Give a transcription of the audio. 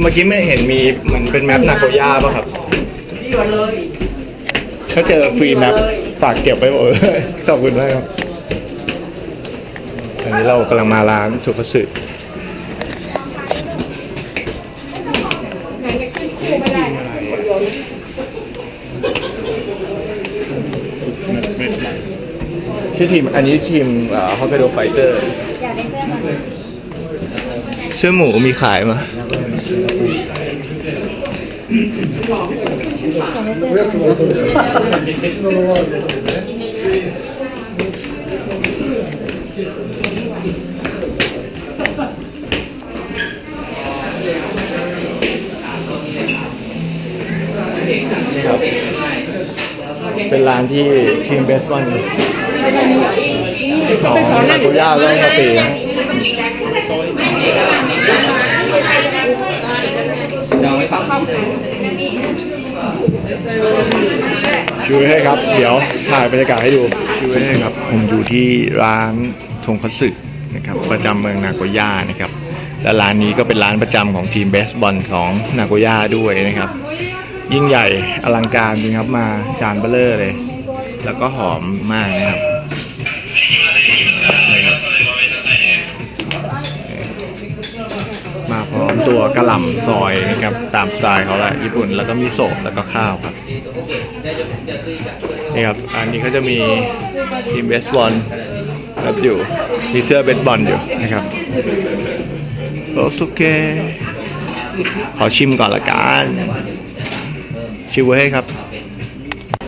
เมื่อกี้ไม่เห็นมีเหมือนเป็นแมปนาโกย่าป่ะครับถ้าเจอฟรีแมปฝากเก็บไว้หมดเลยขอบคุณมากครับอันนี้เรากำลังมาร้านสุภสึชื่อทีมอันนี้ทีมฮอกไกโดไฟเตอร์อยากได้ เสื้อมือหมูมีขายมาเป็นร้านที่ทีมเบสบอล ของนาโกย่าได้ครับปีนะชูให้ครับ เดี๋ยวถ่ายบรรยากาศให้ดูชูให้ครับ ผมอยู่ที่ร้านทงคัตสึนะครับประจำเมืองนาโกย่านะครับ และร้านนี้ก็เป็นร้านประจำของทีมเบสบอลของนาโกย่าด้วยนะครับ ยิ่งใหญ่อลังการจริงครับมาจานเบลเลอร์เลย แล้วก็หอมมากนะครับ ตัวกระหล่ำซอยนะครับ ตามสไตล์เขาแหละญี่ปุ่นแล้วก็มีโซะแล้วก็ข้าวครับนี่ครับ อันนี้เขาจะมีทีมเบสบอลครับอยู่มีเสื้อเบสบอลอยู่นะครับโอสุเกะขอชิมก่อนละกันชิวเว้ยครับ